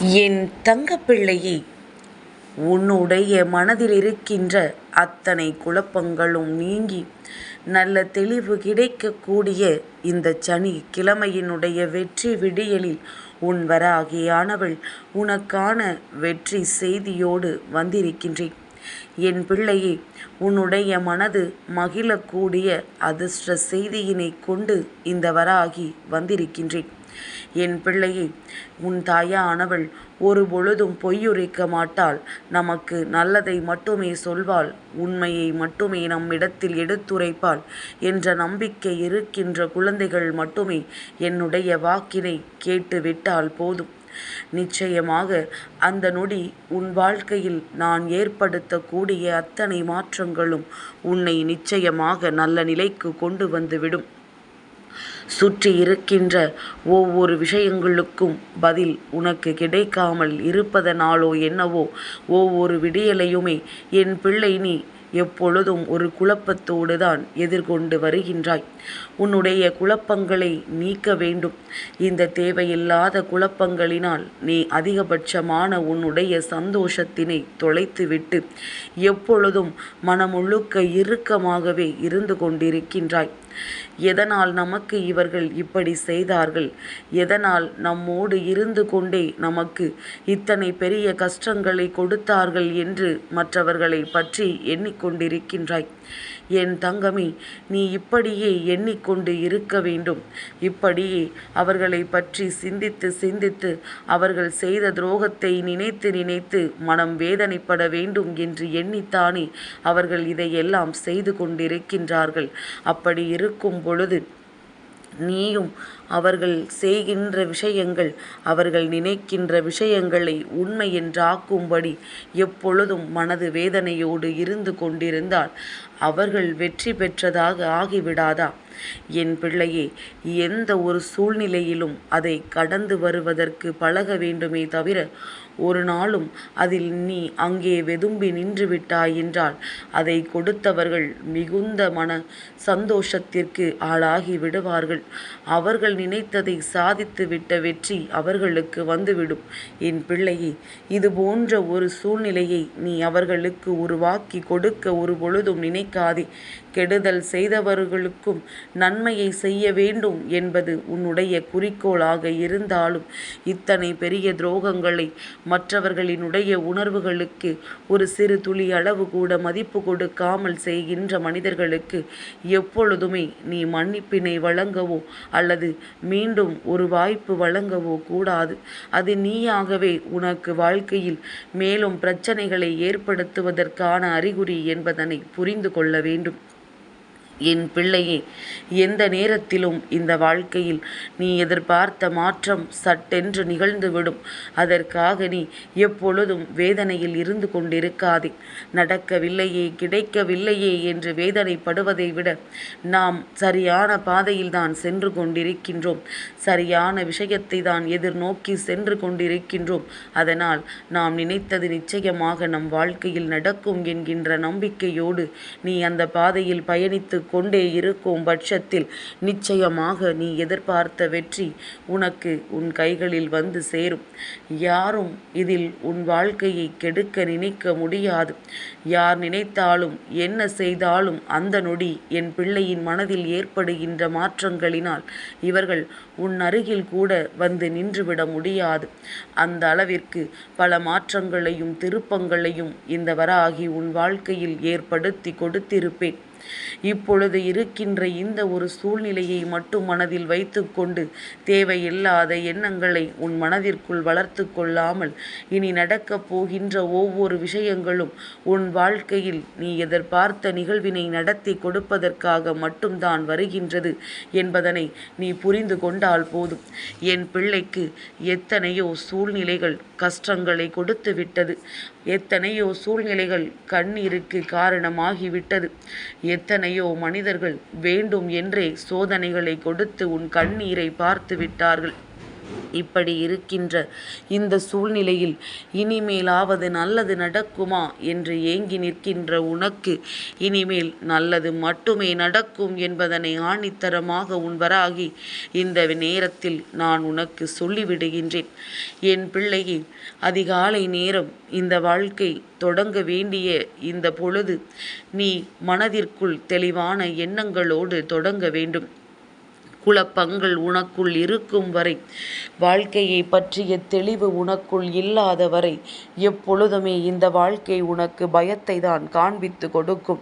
என் தங்கப்பிள்ளையே உன்னுடைய மனதில் இருக்கின்ற அத்தனை குழப்பங்களும் நீங்கி நல்ல தெளிவு கிடைக்கக்கூடிய இந்த சனி கிழமையினுடைய வெற்றி விடியலில் உன் வராகியானவள் உனக்கான வெற்றி செய்தியோடு வந்திருக்கின்றேன். என் பிள்ளையே உன்னுடைய மனது மகிழக்கூடிய அதிர்ஷ்ட செய்தியினை கொண்டு இந்த வராகி வந்திருக்கின்றேன். என் பிள்ளையே உன் தாயானவள் ஒரு பொழுதும் பொய்யுரைக்க மாட்டாள். நமக்கு நல்லதை மட்டுமே சொல்வாள் உண்மையை மட்டுமே நம்மிடத்தில் எடுத்துரைப்பாள் என்ற நம்பிக்கை இருக்கின்ற குழந்தைகள் மட்டுமே என்னுடைய வாக்கினை கேட்டுவிட்டால் போதும். நிச்சயமாக அந்த நொடி உன் வாழ்க்கையில் நான் ஏற்படுத்தக்கூடிய அத்தனை மாற்றங்களும் உன்னை நிச்சயமாக நல்ல நிலைக்கு கொண்டு வந்துவிடும் சுற்றி இருக்கின்ற ஒவ்வொரு விஷயங்களுக்கும் பதில் உனக்கு கிடைக்காமல் இருப்பதனாலோ என்னவோ ஒவ்வொரு விடியலையுமே என் பிள்ளை நீ எப்பொழுதும் ஒரு குழப்பத்தோடு தான் எதிர்கொண்டு வருகின்றாய். உன்னுடைய குழப்பங்களை நீக்க வேண்டும். இந்த தேவையில்லாத குழப்பங்களினால் நீ அதிகபட்சமான உன்னுடைய சந்தோஷத்தினை தொலைத்துவிட்டு எப்பொழுதும் மனமுழுக்க இறுக்கமாகவே இருந்து கொண்டிருக்கின்றாய். எதனால் நமக்கு இவர்கள் இப்படி செய்தார்கள்? எதனால் நம்மோடு இருந்து கொண்டே நமக்கு இத்தனை பெரிய கஷ்டங்களை கொடுத்தார்கள் என்று மற்றவர்களை பற்றி எண்ணிக்கொண்டிருக்கின்றாய். என் தங்கமே நீ இப்படியே எண்ணிக்கொண்டு கொண்டு இருக்க வேண்டும். இப்படியே அவர்களை பற்றி சிந்தித்து சிந்தித்து அவர்கள் செய்த துரோகத்தை நினைத்து நினைத்து மனம் வேதனைப்பட வேண்டும் என்று எண்ணித்தானே அவர்கள் இதையெல்லாம் செய்து கொண்டிருக்கின்றார்கள். அப்படி இருக்கும் பொழுது நீயும் அவர்கள் செய்கின்ற விஷயங்கள் அவர்கள் நினைக்கின்ற விஷயங்களை உண்மை என்றாக்கும்படி எப்பொழுதும் மனது வேதனையோடு இருந்து கொண்டிருந்தால் அவர்கள் வெற்றி பெற்றதாக ஆகிவிடாதா? என் பிள்ளையே எந்த ஒரு சூழ்நிலையிலும் அதை கடந்து வருவதற்கு பழக வேண்டுமே தவிர ஒரு நாளும் அதில் நீ அங்கே வெதும்பி நின்று விட்டாய் என்றால் அதை கொடுத்தவர்கள் மிகுந்த மன சந்தோஷத்திற்கு ஆளாகி விடுவார்கள். அவர்கள் நினைத்ததை சாதித்து விட்ட வெற்றி அவர்களுக்கு வந்துவிடும். என் பிள்ளையே இது போன்ற ஒரு சூழ்நிலையை நீ அவர்களுக்கு உருவாக்கி கொடுக்க ஒரு பொழுதும் நினை நினைக்காதே கெடுதல் செய்தவர்களுக்கும் நன்மையை செய்ய வேண்டும் என்பது உன்னுடைய குறிக்கோளாக இருந்தாலும் இத்தனை பெரிய துரோகங்களை மற்றவர்களினுடைய உணர்வுகளுக்கு ஒரு சிறு துளி அளவு கூட மதிப்பு கொடுக்காமல் செய்கின்ற மனிதர்களுக்கு எப்பொழுதுமே நீ மன்னிப்பினை வழங்கவோ அல்லது மீண்டும் ஒரு வாய்ப்பு வழங்கவோ கூடாது. அது நீயாகவே உனக்கு வாழ்க்கையில் மேலும் பிரச்சனைகளை ஏற்படுத்துவதற்கான அறிகுறி என்பதனை புரிந்து கொள்ள வேண்டும். என் பிள்ளையே எந்த நேரத்திலும் இந்த வாழ்க்கையில் நீ எதிர்பார்த்த மாற்றம் சட்டென்று நிகழ்ந்துவிடும். அதற்காக நீ எப்பொழுதும் வேதனையில் இருந்து கொண்டிருக்காதே. நடக்கவில்லையே கிடைக்கவில்லையே என்று வேதனைப்படுவதை விட நாம் சரியான பாதையில் தான் சென்று கொண்டிருக்கின்றோம். சரியான விஷயத்தை தான் எதிர்நோக்கி சென்று கொண்டிருக்கின்றோம். அதனால் நாம் நினைத்தது நிச்சயமாக நம் வாழ்க்கையில் நடக்கும் என்கின்ற நம்பிக்கையோடு நீ அந்த பாதையில் பயணித்து கொண்டே இருக்கும் பட்சத்தில் நிச்சயமாக நீ எதிர்பார்த்த வெற்றி உனக்கு உன் கைகளில் வந்து சேரும். யாரும் இதில் உன் வாழ்க்கையை கெடுக்க நினைக்க முடியாது. யார் நினைத்தாலும் என்ன செய்தாலும் அந்த நொடி என் பிள்ளையின் மனதில் ஏற்படுகின்ற மாற்றங்களினால் இவர்கள் உன் அருகில் கூட வந்து நின்றுவிட முடியாது. அந்த அளவிற்கு பல மாற்றங்களையும் திருப்பங்களையும் இந்த வராகி உன் வாழ்க்கையில் ஏற்படுத்தி கொடுத்திருப்பேன். இப்பொழுது இருக்கின்ற இந்த ஒரு சூழ்நிலையை மட்டும் மனதில் வைத்துக்கொண்டு தேவையில்லாத எண்ணங்களை உன் மனதிற்குள் வளர்த்து கொள்ளாமல் இனி நடக்கப் போகின்ற ஒவ்வொரு விஷயங்களும் உன் வாழ்க்கையில் நீ எதிர்பார்த்த நிகழ்வினை நடத்தி கொடுப்பதற்காக மட்டும்தான் வருகின்றது என்பதனை நீ புரிந்து கொண்டால் போதும். என் பிள்ளைக்கு எத்தனையோ சூழ்நிலைகள் கஷ்டங்களை கொடுத்து விட்டது எத்தனையோ சூழ்நிலைகள் கண்ணீருக்கு காரணமாகிவிட்டது. எத்தனையோ மனிதர்கள் வேண்டும் என்றே சோதனைகளை கொடுத்து உன் கண்ணீரை பார்த்து விட்டார்கள் இப்படி இருக்கின்ற இந்த சூழ்நிலையில் இனிமேலாவது நல்லது நடக்குமா என்று ஏங்கி நிற்கின்ற உனக்கு இனிமேல் நல்லது மட்டுமே நடக்கும் என்பதனை ஆணித்தரமாக உன்வராகி இந்த நேரத்தில் நான் உனக்கு சொல்லிவிடுகின்றேன். என் பிள்ளையே அதிகாலை நேரம் இந்த வாழ்க்கை தொடங்க வேண்டிய இந்த பொழுது நீ மனதிற்குள் தெளிவான எண்ணங்களோடு தொடங்க வேண்டும். குழப்பங்கள் உனக்குள் இருக்கும் வரை வாழ்க்கையை பற்றிய தெளிவு உனக்குள் இல்லாத வரை எப்பொழுதுமே இந்த வாழ்க்கை உனக்கு பயத்தை தான் காண்பித்து கொடுக்கும்.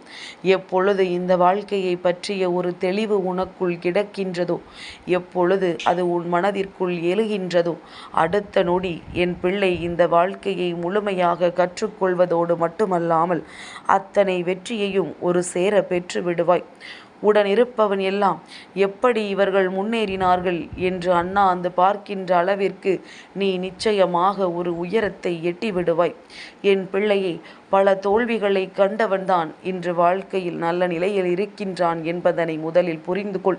எப்பொழுது இந்த வாழ்க்கையை பற்றிய ஒரு தெளிவு உனக்குள் கிடக்கின்றதோ எப்பொழுது அது உன் மனதிற்குள் எழுகின்றதோ அடுத்த நொடி என் பிள்ளை இந்த வாழ்க்கையை முழுமையாக கற்றுக்கொள்வதோடு மட்டுமல்லாமல் அத்தனை வெற்றியையும் ஒரு சேர பெற்று விடுவாய். உடன் இருப்பவன் எல்லாம். எப்படி இவர்கள் முன்னேறினார்கள் என்று அண்ணா அந்த பார்க்கின்ற அளவிற்கு நீ நிச்சயமாக ஒரு உயரத்தை எட்டிவிடுவாய். என் பிள்ளையை பல தோல்விகளை கண்டவன்தான் இன்று வாழ்க்கையில் நல்ல நிலையில் இருக்கின்றான் என்பதனை முதலில் புரிந்து கொள்.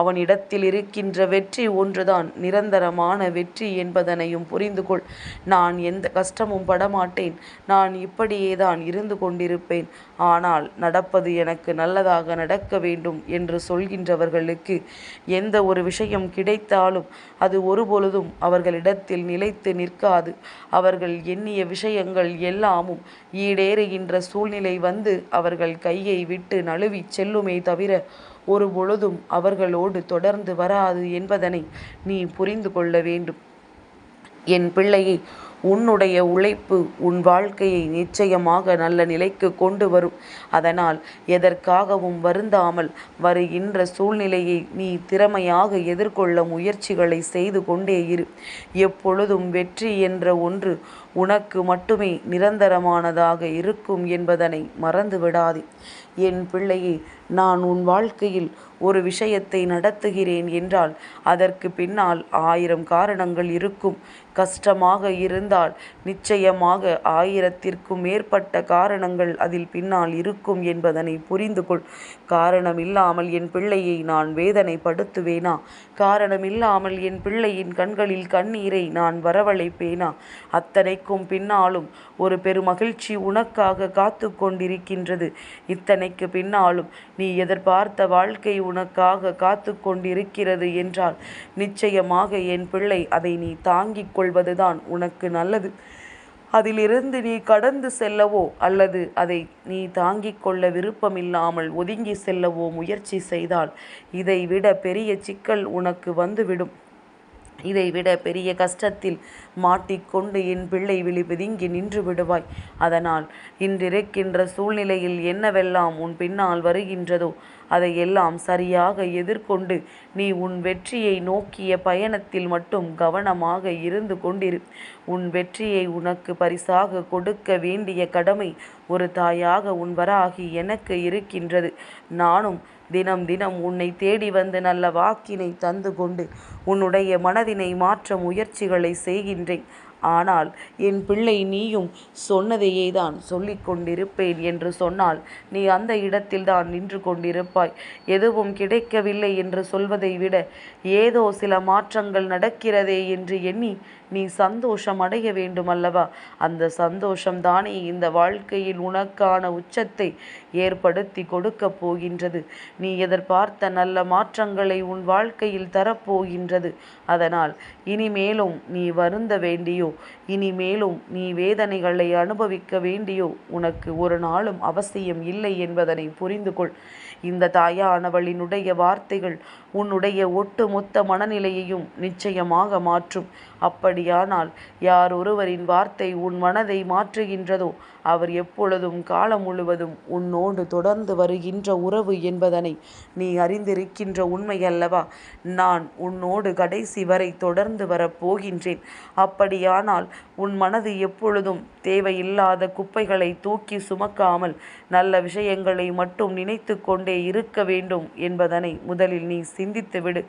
அவனிடத்தில் இருக்கின்ற வெற்றி ஒன்றுதான் நிரந்தரமான வெற்றி என்பதனையும் புரிந்து கொள். நான் எந்த கஷ்டமும் படமாட்டேன் நான் இப்படியே தான் இருந்து கொண்டிருப்பேன். ஆனால் நடப்பது எனக்கு நல்லதாக நடக்க வேண்டும் என்று சொல்கின்றவர்களுக்கு எந்த ஒரு விஷயம் கிடைத்தாலும் அது ஒருபொழுதும் அவர்களிடத்தில் நிலைத்து நிற்காது. அவர்கள் எண்ணிய விஷயங்கள் எல்லாமும் ஈடேறுகின்ற சூழ்நிலை வந்து அவர்கள் கையை விட்டு நழுவி செல்லுமே தவிர ஒரு பொழுதும் அவர்களோடு தொடர்ந்து வராது என்பதனை நீ புரிந்து கொள்ள வேண்டும். என் பிள்ளையை உன்னுடைய உழைப்பு உன் வாழ்க்கையை நிச்சயமாக நல்ல நிலைக்கு கொண்டு வரும். அதனால் எதற்காகவும் வருந்தாமல் வருகின்ற சூழ்நிலையை நீ திறமையாக எதிர்கொள்ள முயற்சிகளை செய்து கொண்டே இரு. எப்பொழுதும் வெற்றி என்ற ஒன்று உனக்கு மட்டுமே நிரந்தரமானதாக இருக்கும் என்பதனை மறந்து விடாதே என் பிள்ளையே நான் உன் வாழ்க்கையில் ஒரு விஷயத்தை நடத்துகிறேன் என்றால் அதற்கு பின்னால் ஆயிரம் காரணங்கள் இருக்கும். கஷ்டமாக இருந்தால் நிச்சயமாக ஆயிரத்திற்கும் மேற்பட்ட காரணங்கள் அதில் பின்னால் இருக்கும் என்பதனை புரிந்து கொள் காரணமில்லாமல் என் பிள்ளையை நான் வேதனைப்படுத்துவேனா? காரணமில்லாமல் என் பிள்ளையின் கண்களில் கண்ணீரை நான் வரவழைப்பேனா? அத்தனைக்கும் பின்னாலும் ஒரு பெருமகிழ்ச்சி உனக்காக காத்து கொண்டிருக்கின்றது இத்தனைக்கு பின்னாலும் நீ எதிர்பார்த்த வாழ்க்கை உனக்காக காத்து கொண்டிருக்கிறது என்றால் நிச்சயமாக என் பிள்ளை அதை நீ தாங்கிக் கொள்வதுதான் உனக்கு நல்லது. அதிலிருந்து நீ கடந்து செல்லவோ அல்லது அதை நீ தாங்கிக் கொள்ள விருப்பமில்லாமல் ஒதுங்கி செல்லவோ முயற்சி செய்தால் இதைவிட பெரிய சிக்கல் உனக்கு வந்துவிடும். இதைவிட பெரிய கஷ்டத்தில் மாட்டிக்கொண்டு என் பிள்ளை விழி பிதுங்கி நின்று விடுவாய். அதனால் இன்றிருக்கின்ற சூழ்நிலையில் என்னவெல்லாம் உன் பின்னால் வருகின்றதோ அதையெல்லாம் சரியாக எதிர்கொண்டு நீ உன் வெற்றியை நோக்கிய பயணத்தில் மட்டும் கவனமாக இருந்து கொண்டிரு. உன் வெற்றியை உனக்கு பரிசாக கொடுக்க வேண்டிய கடமை ஒரு தாயாக உன் வராகி எனக்கு இருக்கின்றது. நானும் தினம் தினம் உன்னை தேடி வந்து நல்ல வாக்கினை தந்து கொண்டு உன்னுடைய மனதினை மாற்ற முயற்சிகளை செய்கின்றேன். ஆனால் என் பிள்ளை நீயும் சொன்னதையே தான் சொல்லி கொண்டிருப்பேன் என்று சொன்னால் நீ அந்த இடத்தில் தான் நின்று கொண்டிருப்பாய். எதுவும் கிடைக்கவில்லை என்று சொல்வதை விட ஏதோ சில மாற்றங்கள் நடக்கிறதே என்று எண்ணி நீ சந்தோஷம் அடைய வேண்டும் அல்லவா அந்த சந்தோஷம் தானே இந்த வாழ்க்கையில் உனக்கான உச்சத்தை ஏற்படுத்தி கொடுக்கப் போகின்றது. நீ எதிர்பார்த்த நல்ல மாற்றங்களை உன் வாழ்க்கையில் தரப்போகின்றது. அதனால் இனிமேலும் நீ வருந்த வேண்டியோ இனிமேலும் நீ வேதனைகளை அனுபவிக்க வேண்டியோ உனக்கு ஒரு நாளும் அவசியம் இல்லை என்பதனை புரிந்து கொள் இந்த தாயானவளினுடைய வார்த்தைகள் உன்னுடைய ஒட்டுமொத்த மனநிலையையும் நிச்சயமாக மாற்றும். அப்படியானால் யார் ஒருவரின் வார்த்தை உன் மனதை மாற்றுகின்றதோ அவர் எப்பொழுதும் காலம் முழுவதும் உன்னோடு தொடர்ந்து வருகின்ற உறவு என்பதனை நீ அறிந்திருக்கின்ற உண்மை அல்லவா நான் உன்னோடு கடைசி வரை தொடர்ந்து வரப்போகின்றேன். அப்படியானால் உன் மனது எப்பொழுதும் தேவையில்லாத குப்பைகளை தூக்கி சுமக்காமல் நல்ல விஷயங்களை மட்டும் நினைத்து கொண்டே இருக்க வேண்டும் என்பதனை முதலில் நீ சிந்தித்து விடு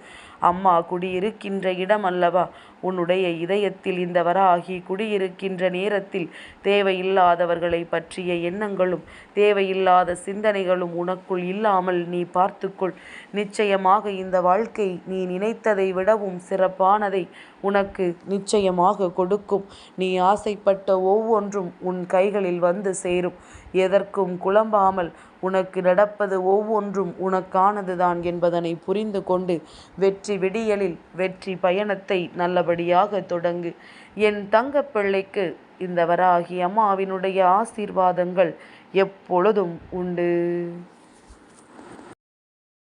அம்மா குடியிருக்கின்ற இடம் அல்லவா உன்னுடைய இதயத்தில் இந்த வராகி குடியிருக்கின்ற நேரத்தில் தேவையில்லாதவர்களை பற்றிய எண்ணங்களும் தேவையில்லாத சிந்தனைகளும் உனக்குள் இல்லாமல் நீ பார்த்துக்கொள். நிச்சயமாக இந்த வாழ்க்கை நீ நினைத்ததை விடவும் சிறப்பானதை உனக்கு நிச்சயமாக கொடுக்கும். நீ ஆசைப்பட்ட ஒவ்வொன்றும் உன் கைகளில் வந்து சேரும். எதற்கும் குழம்பாமல் உனக்கு நடப்பது ஒவ்வொன்றும் உனக்கானதுதான் என்பதனை புரிந்து கொண்டு வெற்றி விடியலில் வெற்றி பயணத்தை நல்லபடியாக தொடங்கு. என் தங்கப்பிள்ளைக்கு இந்த வராகி அம்மாவினுடைய ஆசீர்வாதங்கள் எப்பொழுதும் உண்டு.